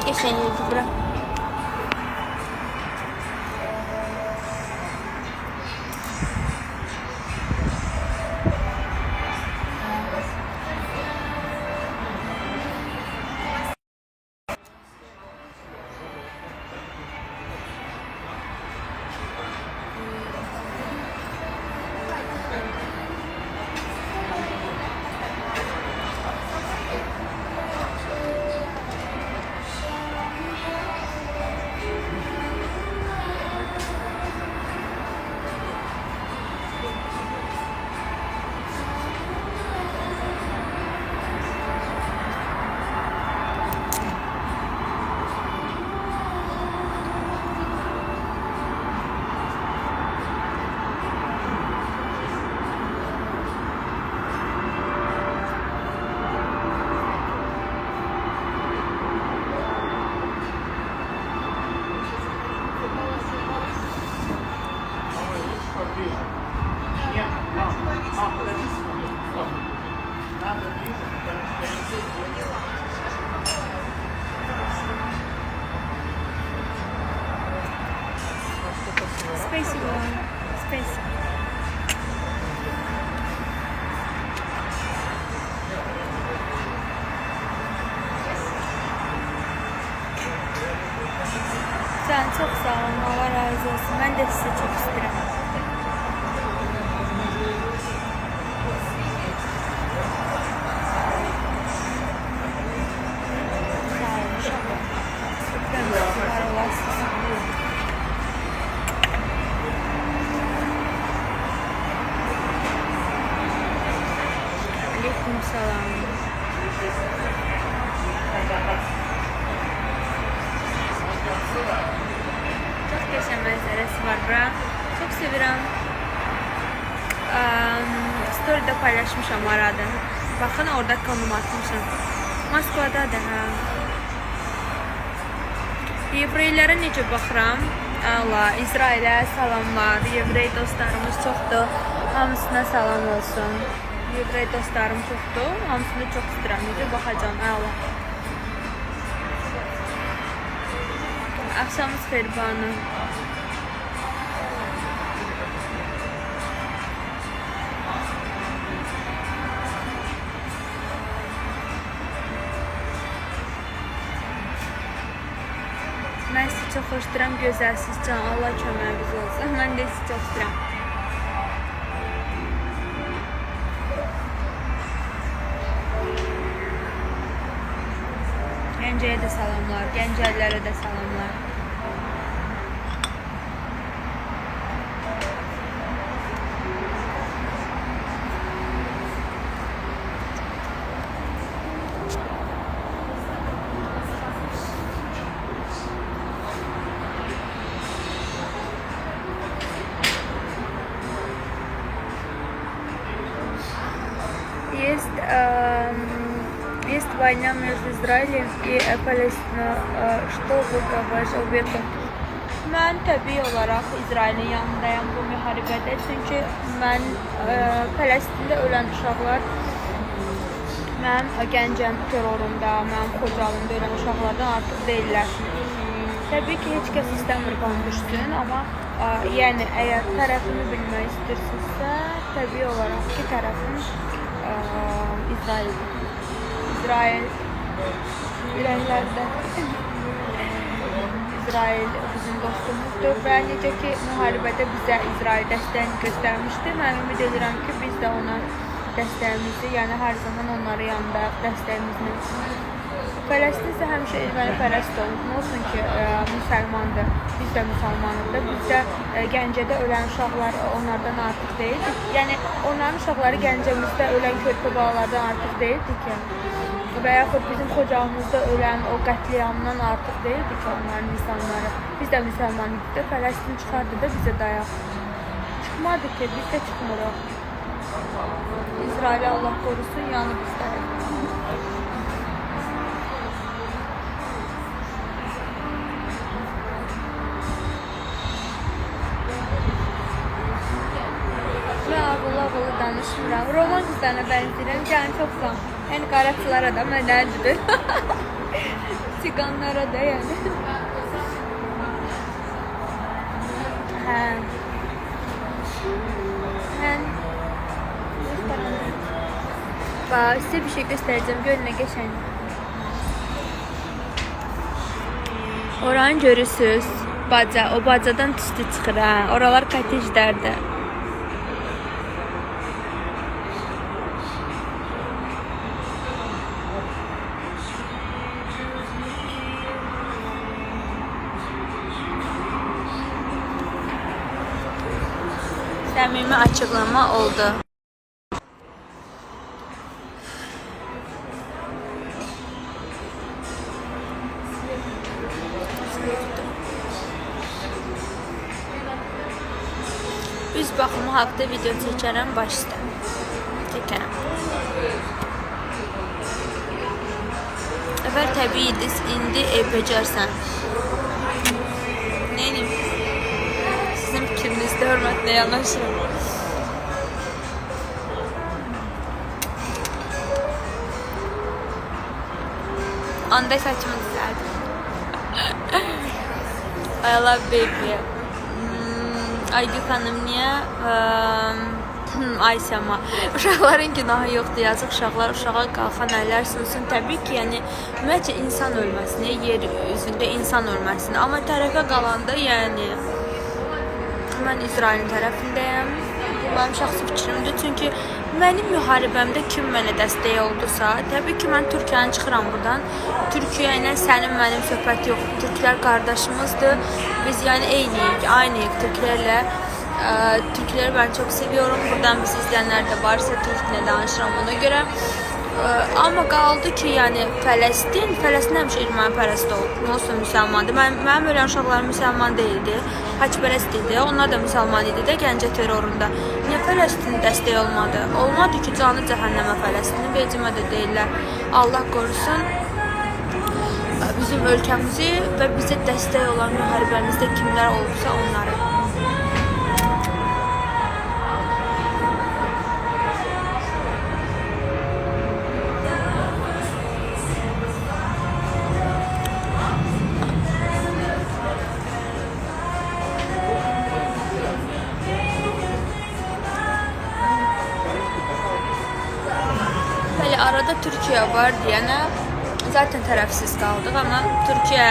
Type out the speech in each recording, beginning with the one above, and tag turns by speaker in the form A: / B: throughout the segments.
A: que se bırak. Spacey one. Spacey. Can çok sağ olun. Allah razı olsun. Ben de sizi çok isterim. Bura. Çok seviyorum. Um, story'de paylaşmışam arada. Bakın orada konum atmışam. Moskvada da ha. Yevreylərə necə baxıram? Allah, İsrailə salamlar. Yevrey dostlarımız çoxdur. Hamısına salam olsun. Yevrey dostlarım çoxdur. Hamısını çox istəyirəm. Necə baxacağam? Allah. Axşamınız xeyir. Çox xoşlayıram, gözəlsiniz can. Allah köməyiniz olsun. Mən də sizi çox istəyirəm. Gəncəyə də salamlar, Gəncəlilərə də salamlar. война между Израилем и э, Палестиной. Э, Что вы говорите об этом? Mən təbii olaraq İsrailin yanındayam bu müharibədə. Çünki mən ə, Fələstində ölən uşaqlar mənim gəncəm terrorunda, mənim Xocalımda ölən uşaqlardan artıq deyirlər. Təbii ki, heç kəs istəmir qan düşsün, amma ə, yəni əgər tərəfini bilmək istəyirsinizsə, təbii olaraq ki, tərəfim ə, İsraildir. İsrail ürəklərdə İsrail bizim dostumuzdur və necə ki müharibədə bizə İsrail dəstəyini göstərmişdi. Mən ümid edirəm ki, biz də ona dəstəyimizi, yəni hər zaman onların yanında dəstəyimizi Fələstin isə həmişə erməni pərəst olub. Nə olsun ki, ə, müsəlmandır. Biz də müsəlmanıq da. Biz də e, Gəncədə ölən uşaqlar onlardan artıq deyildi. Yəni onların uşaqları Gəncəmizdə ölən körpə balalardan artıq deyildi ki. Yaxud bizim Xocalımızda ölən o qətliamdan artıq deyildi ki onların insanları. Biz də müsəlman idik də Fələstin çıxardı da bizə dayaq. Çıxmadı ki, biz də çıxmırıq. İsraili Allah qorusun, yanı bizdəyik. Mən ağılı danışmıram. Roman qızlarına bənzəyirəm. Yəni çoxsan. Yəni qaraçılara da mənədir. Siqanlara da yəni. Hə. Mən Bax, sizə bir şey göstərəcəm. Görün nə qəşəng. Oranı görürsüz. Baca, o bacadan tüstü çıxır hə. Oralar kotejlərdir. Səmimi açıqlama oldu. Üz baxımı haqda video çəkərəm başda. Çəkərəm. Əvvəl təbii idi, indi ev fikrinizdə hörmətlə yanaşıram. Anda saçımı düzəldim. I love baby. Hmm, Aygül xanım niyə hmm, ay Səma uşaqların günahı yoxdur yazıq uşaqlar uşağa qalxan əllər sınsın təbii ki yəni ümumiyyətcə insan ölməsinə yer üzündə insan ölməsinə amma tərəfə qalanda yəni mən İsrailin tərəfindəyəm. Bu mənim şəxsi fikrimdir. Çünki mənim müharibəmdə kim mənə dəstək oldusa təbii ki mən Türkiyədən çıxıram buradan. Türkiyə ilə sənin mənim söhbət yoxdur. Türklər qardaşımızdır. Biz yəni eyniyik aynıyıq Türklərlə. Ə, Türkləri ben çok seviyorum. Buradan bizi izleyenler de varsa Türklə danışıram ona görə. Ə, Amma qaldı ki, yəni Fələstin, Fələstin həmişə ermənipərəst olub. Olsun müsəlmandır. Mən mənim ölən uşaqlarım müsəlman deyildi. Hacpərəst idi. Onlar da müsəlman idi də Gəncə terrorunda. Niyə Fələstin dəstək olmadı? Olmadı ki, canı cəhənnəmə Fələstinin vecimə də deyirlər. Allah qorusun bizim ölkəmizi və bizə dəstək olan müharibəmizdə kimlər olubsa onları. Arada Türkiyə var deyənə zaten tərəfsiz qaldıq, amma Türkiyə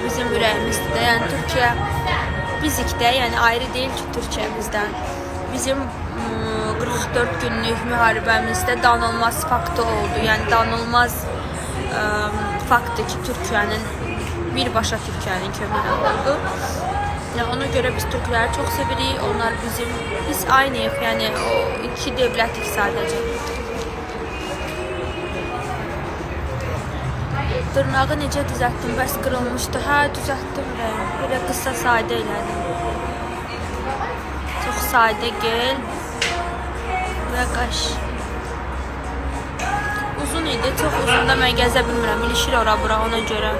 A: bizim ürəyimizdə. Yəni Türkiyə bizik də, yəni ayrı deyil ki, Türkiyə bizdən. Bizim mm, 44 günlük müharibəmizdə danılmaz faktı oldu. Yəni danılmaz ə, faktdır ki, Türkiyənin birbaşa Türkiyənin köməyi oldu. Yəni ona görə biz türkləri çox sevirik. Onlar bizim biz aynıyıq. Yəni o iki dövlətik sadəcə. Dırnağı necə düzəltdim? Bəs qırılmışdı. Hə, düzəltdim də. Belə qısa sadə elədim. Çox sadə gel və qaş. Uzun idi, çox uzun da mən gəzə bilmirəm. İlişir ora bura ona görə.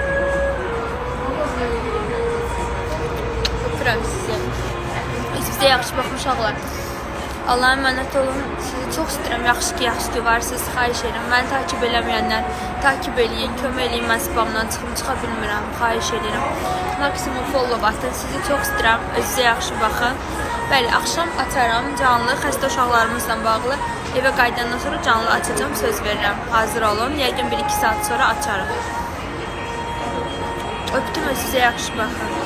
A: Sizi. Sizə yaxşı baxın uşaqlar. Allah'a emanet olun. Sizi çox istəyirəm. Yaxşı ki, yaxşı ki varsınız. Xahiş edirəm. Məni takip eləməyənlər takip eləyin, kömək eləyin. Mən spamdan çıxım, çıxa bilmirəm. Xahiş edirəm. Maksimum follow atın. Sizi çox istəyirəm. Özünüzə yaxşı baxın. Bəli, axşam açaram canlı xəstə uşaqlarımızla bağlı. Evə qayıdandan sonra canlı açacağam, söz verirəm. Hazır olun. Yəqin 1-2 saat sonra açarım. Öptüm, özünüzə yaxşı baxın.